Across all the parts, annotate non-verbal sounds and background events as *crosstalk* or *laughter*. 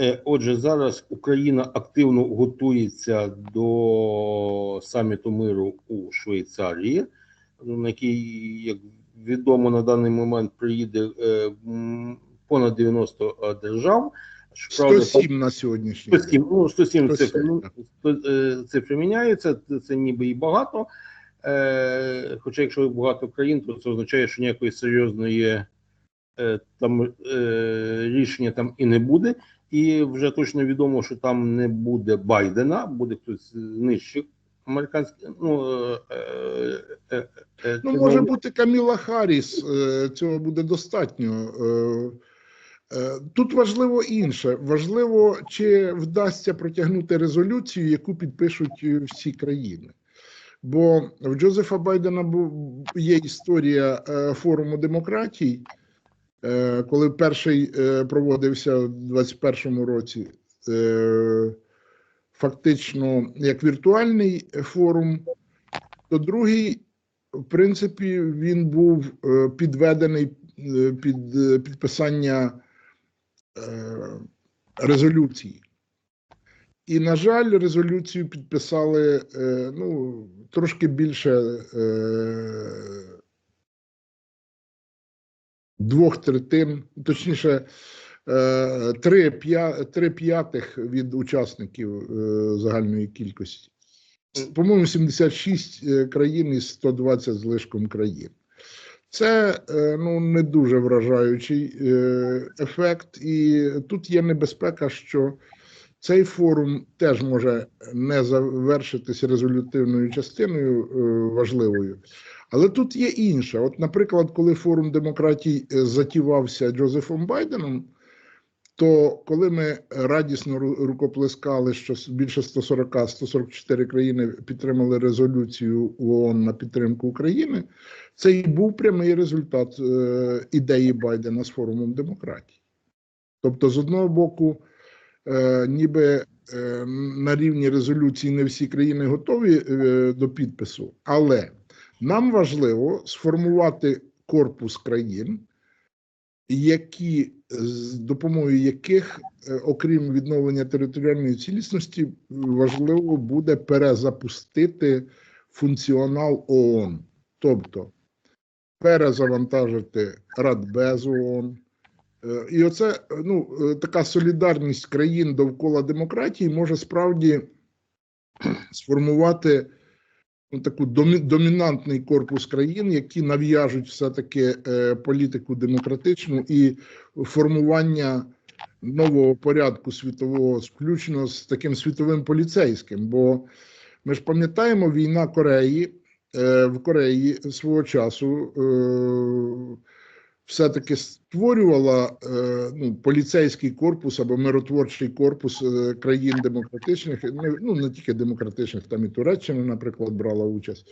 Е, Отже, зараз Україна активно готується до саміту миру у Швейцарії, на який, як відомо, на даний момент приїде е, понад 90 держав. Щоправда, 107 на сьогоднішній день. ну, 107 цифри, 107, ну, так. сто- е, цифри міняються, це, це ніби і багато. Е, хоча, якщо багато країн, то це означає, що ніякої серйозної е, там е, рішення там і не буде. І вже точно відомо, що там не буде Байдена, буде хтось з нижчих американських. Ну, е, е, е, е, Ну, може бути Каміла Харріс, е, цього буде достатньо. Е, Тут важливо інше. Важливо, чи вдасться протягнути резолюцію, яку підпишуть всі країни. Бо в Джозефа Байдена є історія форуму демократій, коли перший е, проводився у 2021 році, е, фактично як віртуальний форум, то другий в принципі, він був е, підведений е, під е, підписання е, резолюції. І, на жаль, резолюцію підписали е, ну, трошки більше е, двох третин, точніше, е, три, три п'ятих від учасників е, загальної кількості. По-моєму, 76 е, країн із 120 з лишком країн. Це ну, не дуже вражаючий ефект, і тут є небезпека, що цей форум теж може не завершитися резолютивною частиною важливою. Але тут є інше. От, наприклад, коли форум демократій е, затівався Джозефом Байденом, то коли ми радісно ру- рукоплескали, що більше 140-144 країни підтримали резолюцію ООН на підтримку України, це і був прямий результат е, ідеї Байдена з форумом демократії. Тобто, з одного боку, е, ніби на рівні резолюції не всі країни готові до підпису, але нам важливо сформувати корпус країн, які з допомогою яких, е, окрім відновлення територіальної цілісності, важливо буде перезапустити функціонал ООН, тобто перезавантажити Радбез ООН. Е, І оце ну, е, така солідарність країн довкола демократії може справді сформувати таку домі- домінантний корпус країн, які нав'яжуть все-таки е, політику демократичну і формування нового порядку світового, включно з таким світовим поліцейським. Бо ми ж пам'ятаємо війна Кореї е, в Кореї свого часу. Все-таки створювала е, ну, поліцейський корпус або миротворчий корпус е, країн демократичних, ну не тільки демократичних, там і Туреччина, наприклад, брала участь,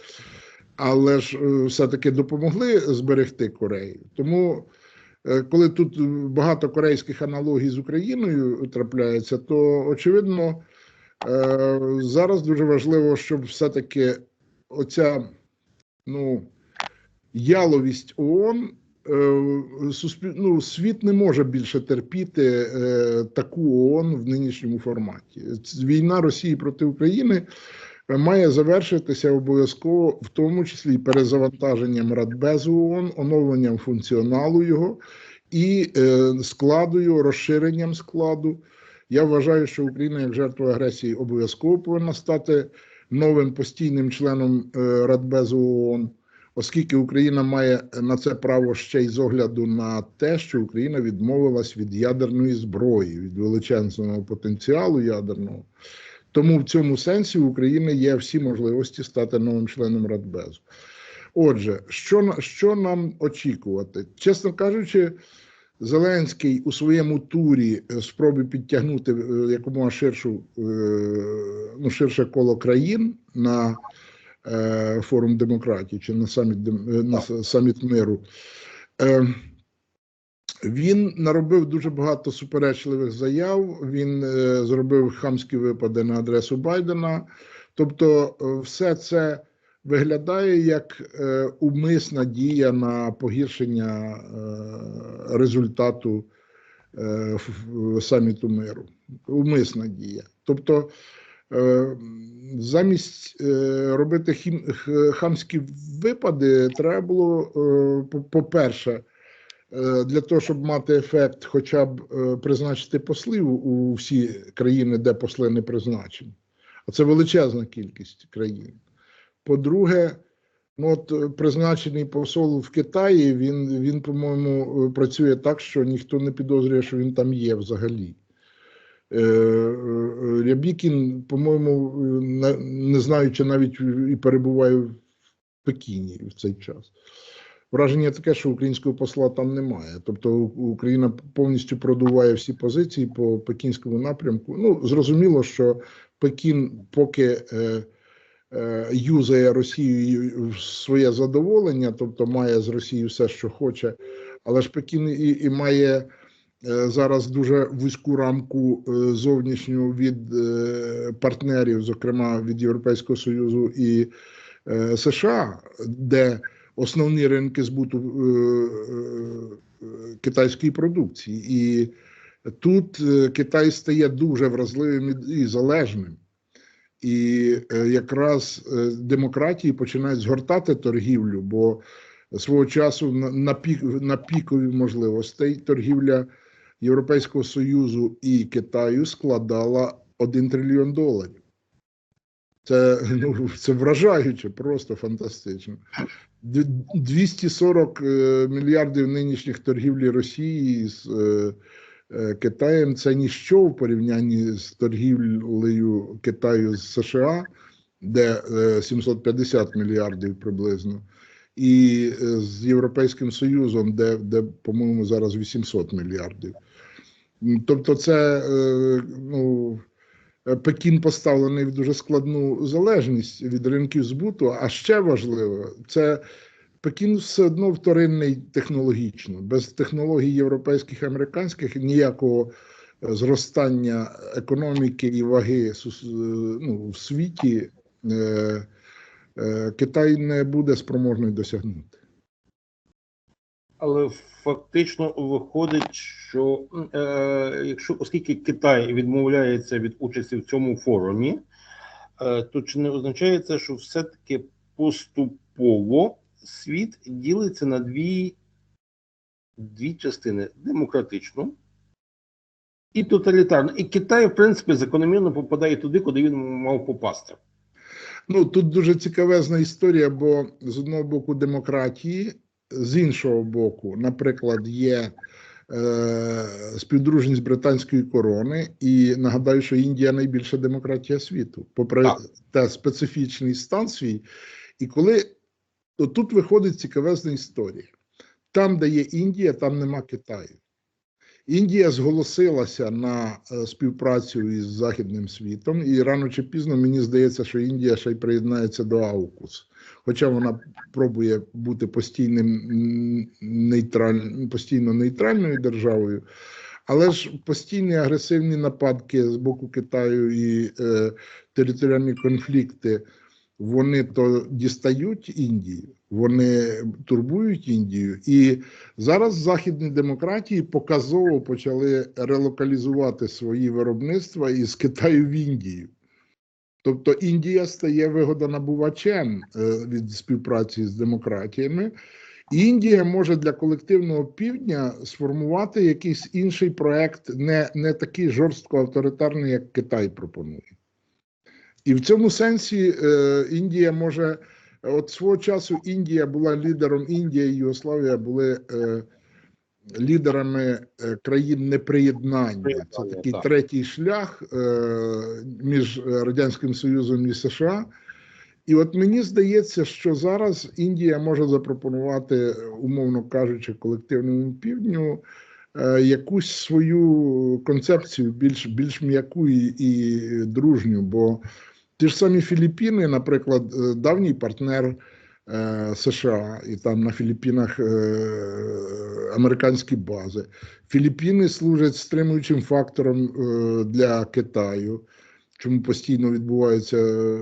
але ж е, все-таки допомогли зберегти Корею. Тому, коли тут багато корейських аналогій з Україною трапляється, то очевидно зараз дуже важливо, щоб все-таки оця ну, яловість ООН. Ну, світ не може більше терпіти е, таку ООН в нинішньому форматі. Війна Росії проти України е, має завершитися обов'язково, в тому числі і перезавантаженням Радбезу ООН, оновленням функціоналу його і е, складу його, розширенням складу. Я вважаю, що Україна як жертва агресії обов'язково повинна стати новим постійним членом е, Радбезу ООН оскільки Україна має на це право ще й з огляду на те, що Україна відмовилась від ядерної зброї, від величезного потенціалу ядерного. Тому в цьому сенсі у України є всі можливості стати новим членом Радбезу. Отже, що, що нам очікувати? Чесно кажучи, Зеленський у своєму турі е, спробі підтягнути е, якомога ширшу, е, ну, ширше коло країн на е, форум демократії чи на саміт, е, на саміт миру. Е, він наробив дуже багато суперечливих заяв. Він е, зробив хамські випади на адресу Байдена. Тобто, все це виглядає як е, умисна дія на погіршення е, результату е, саміту миру. Умисна дія. Тобто, замість е, робити хім, хамські випади, треба було, е, по- по-перше, е, для того, щоб мати ефект, хоча б е, призначити послів у всі країни, де посли не призначені. А це величезна кількість країн. По-друге, ну от е, призначений посол в Китаї, він, він, по-моєму, е, працює так, що ніхто не підозрює, що він там є взагалі. Е, е, Рябікін, по-моєму, е, не знаю, чи навіть і перебуває в Пекіні в цей час. Враження таке, що українського посла там немає. Тобто Україна повністю продуває всі позиції по пекінському напрямку. Ну, зрозуміло, що Пекін поки е, е, юзає Росію в своє задоволення, тобто має з Росією все, що хоче, але ж Пекін і, і має е, зараз дуже вузьку рамку е, зовнішню від е, партнерів, зокрема від Європейського Союзу і е, США, де основні ринки збуту е, е, китайської продукції. І тут е, Китай стає дуже вразливим і залежним. І е, якраз е, демократії починають згортати торгівлю, бо свого часу на, пік, на пікові можливостей торгівля Європейського Союзу і Китаю складала 1 трильйон доларів. Це, *laughs* ну, це вражаюче, просто фантастично. Д- 240 е, мільярдів нинішніх торгівлі Росії з е, е, Китаєм це ніщо в порівнянні з торгівлею Китаю з США, де е, 750 мільярдів приблизно, і з Європейським Союзом, де, де по-моєму, зараз 800 мільярдів. Тобто, це е, ну, е, Пекін поставлений в дуже складну залежність від ринків збуту. А ще важливо, це Пекін все одно вторинний технологічно. Без технологій європейських американських ніякого е, зростання економіки і ваги ну, в світі Китай не буде спроможний досягнути. Але фактично виходить, що е, якщо оскільки Китай відмовляється від участі в цьому форумі, е, то чи не означає це, що все-таки поступово світ ділиться на дві, дві частини: демократичну і тоталітарну. І Китай, в принципі, закономірно попадає туди, куди він мав попасти. Ну тут дуже цікавезна історія, бо з одного боку демократії, з іншого боку, наприклад, є е, співдружність британської корони, і нагадаю, що Індія найбільша демократія світу, попри Так. те специфічний стан свій. І коли то тут виходить цікавезна історія. Там, де є Індія, там нема Китаю. Індія зголосилася на е, співпрацю із Західним світом, і рано чи пізно мені здається, що Індія ще й приєднається до АУКУС. Хоча вона пробує бути постійним нейтраль... постійно нейтральною державою, але ж постійні агресивні нападки з боку Китаю і е, територіальні конфлікти вони то дістають Індію, вони турбують Індію, і зараз західні демократії показово почали релокалізувати свої виробництва із Китаю в Індію. Тобто Індія стає вигодонабувачем е, від співпраці з демократіями. Індія може для колективного півдня сформувати якийсь інший проект, не, не такий жорстко авторитарний, як Китай пропонує. І в цьому сенсі е, Індія може, от свого часу Індія була лідером, Індія і Югославія були е, лідерами е, країн неприєднання. Це такий так. третій шлях е, між Радянським Союзом і США. І от мені здається, що зараз Індія може запропонувати, умовно кажучи, колективному півдню е, якусь свою концепцію більш, більш м'яку і, і дружню. Бо ті ж самі Філіппіни, наприклад, е, давній партнер е, США, і там на Філіппінах е, американські бази. Філіппіни служать стримуючим фактором е, для Китаю. Чому постійно відбуваються е,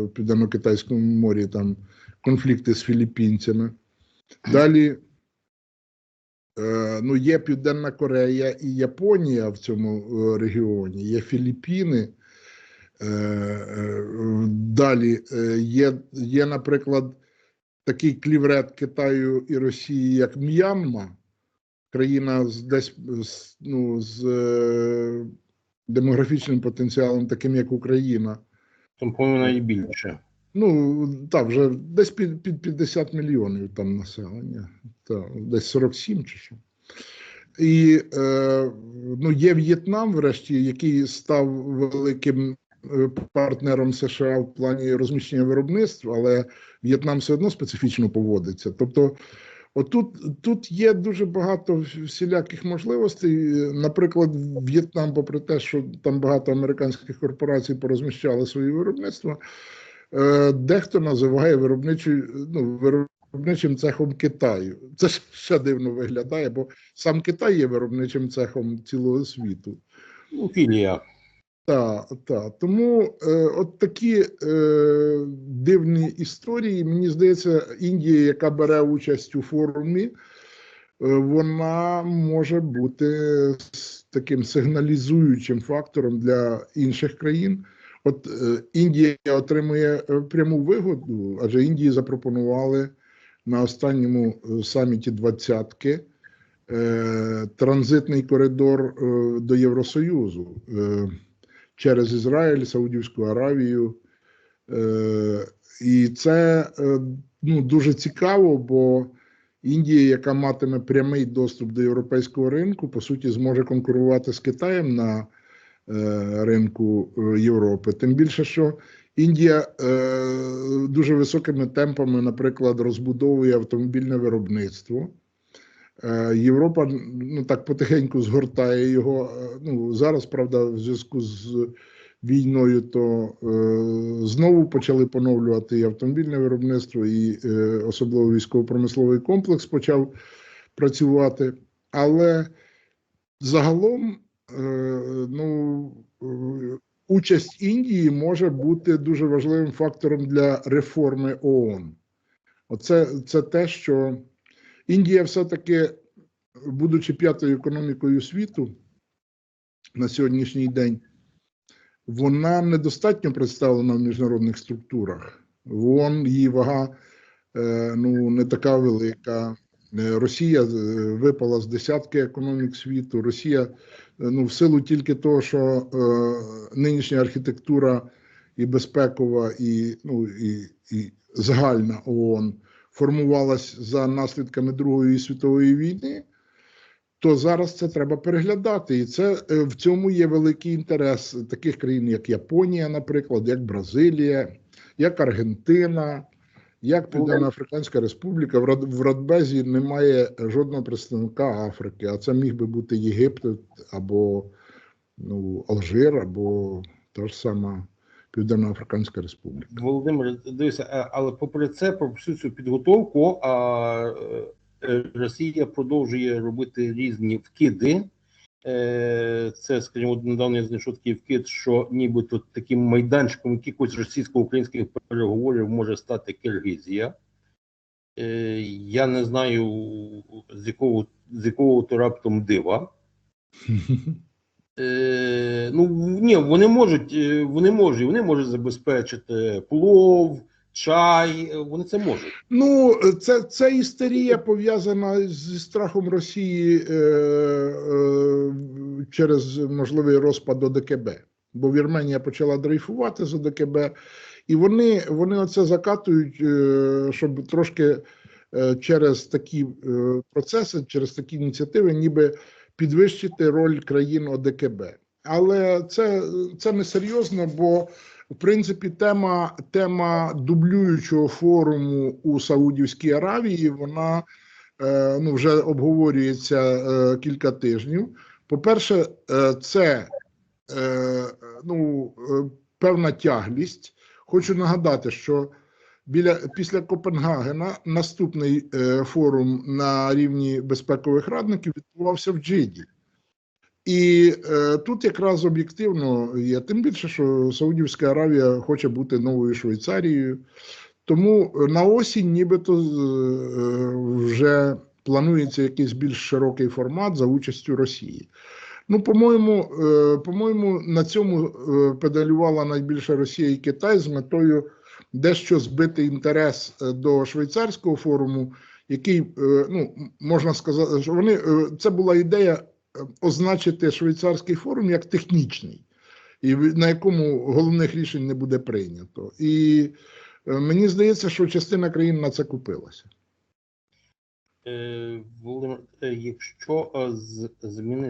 в Південно-Китайському морі там конфлікти з філіппінцями. Далі е, ну, є Південна Корея і Японія в цьому е, регіоні, є Філіппіни. Е, е, Далі е, є, є, наприклад, такий кліврет Китаю і Росії, як М'янма, країна з десь з, ну, з демографічним потенціалом, таким як Україна. Там повинно і більше. Ну, так, вже десь під, під 50 мільйонів там населення, та, десь 47 чи що. І е, ну, є В'єтнам, врешті, який став великим партнером США в плані розміщення виробництва, але В'єтнам все одно специфічно поводиться. Тобто, отут тут є дуже багато всіляких можливостей. Наприклад, В'єтнам, попри те, що там багато американських корпорацій порозміщали свої виробництва. Е, Дехто називає виробничою ну, виробничим цехом Китаю. Це ще дивно виглядає, бо сам Китай є виробничим цехом цілого світу. Ну, філія. Так, так. Тому е, от такі е, дивні історії, мені здається, Індія, яка бере участь у форумі, е, вона може бути таким сигналізуючим фактором для інших країн. От е, Індія отримує е, пряму вигоду, адже Індії запропонували на останньому е, саміті двадцятки е, транзитний коридор е, до Євросоюзу е, через Ізраїль, Саудівську Аравію. Е, і це е, ну, дуже цікаво, бо Індія, яка матиме прямий доступ до європейського ринку, по суті, зможе конкурувати з Китаєм на е, ринку Європи. Тим більше, що Індія дуже високими темпами, наприклад, розбудовує автомобільне виробництво. Е, Європа ну так потихеньку згортає його. Е, Ну зараз, правда, в зв'язку з війною, то е, знову почали поновлювати і автомобільне виробництво, і е, особливо військово-промисловий комплекс почав працювати. Але загалом, е, ну, е, участь Індії може бути дуже важливим фактором для реформи ООН. Оце це те, що Індія все-таки, будучи п'ятою економікою світу на сьогоднішній день, вона недостатньо представлена в міжнародних структурах. ООН її вага е, ну, не така велика. Е, Росія е, випала з десятки економік світу. Росія, ну, в силу тільки того, що нинішня архітектура і безпекова, і, ну, і, і загальна ООН формувалась за наслідками Другої світової війни, то зараз це треба переглядати. І це е, в цьому є великий інтерес таких країн, як Японія, наприклад, як Бразилія, як Аргентина, як Південно-Африканська Республіка. В в Радбезі немає жодного представника Африки, а це міг би бути Єгипет або ну, Алжир, або та ж сама Південно-Африканська Республіка. Володимир, дивися, але попри це, попри всю цю підготовку, а, е, Росія продовжує робити різні вкиди. Е, Це, скажімо, недавно я знайшов такий вкид, що нібито таким майданчиком якихось російсько-українських переговорів може стати Киргизія. Е, Я не знаю, з якого, з якого то раптом дива. *laughs* Е, ну ні, вони можуть, е, вони можуть, вони можуть забезпечити плов, чай, е, вони це можуть. Ну, це, це істерія пов'язана зі страхом Росії е, е, через можливий розпад ОДКБ. Бо Вірменія почала дрейфувати з ОДКБ, і вони, вони оце закатують, е, щоб трошки е, через такі е, процеси, через такі ініціативи, ніби підвищити роль країн ОДКБ. Але це, це не серйозно, бо в принципі, тема, тема дублюючого форуму у Саудівській Аравії вона е, ну, вже обговорюється е, кілька тижнів. По-перше, е, це е, ну, е, певна тяглість. Хочу нагадати, що біля після Копенгагена наступний е, форум на рівні безпекових радників відбувався в Джиді. І е, тут якраз об'єктивно є, тим більше, що Саудівська Аравія хоче бути новою Швейцарією. Тому на осінь нібито е, вже планується якийсь більш широкий формат за участю Росії. Ну, по-моєму, е, по-моєму, на цьому е, педалювала найбільше Росія і Китай з метою дещо збити інтерес е, до швейцарського форуму, який, е, ну, можна сказати, що вони е, це була ідея означити швейцарський форум як технічний, і на якому головних рішень не буде прийнято. І мені здається, що частина країн на це купилася. Володимир, якщо змінити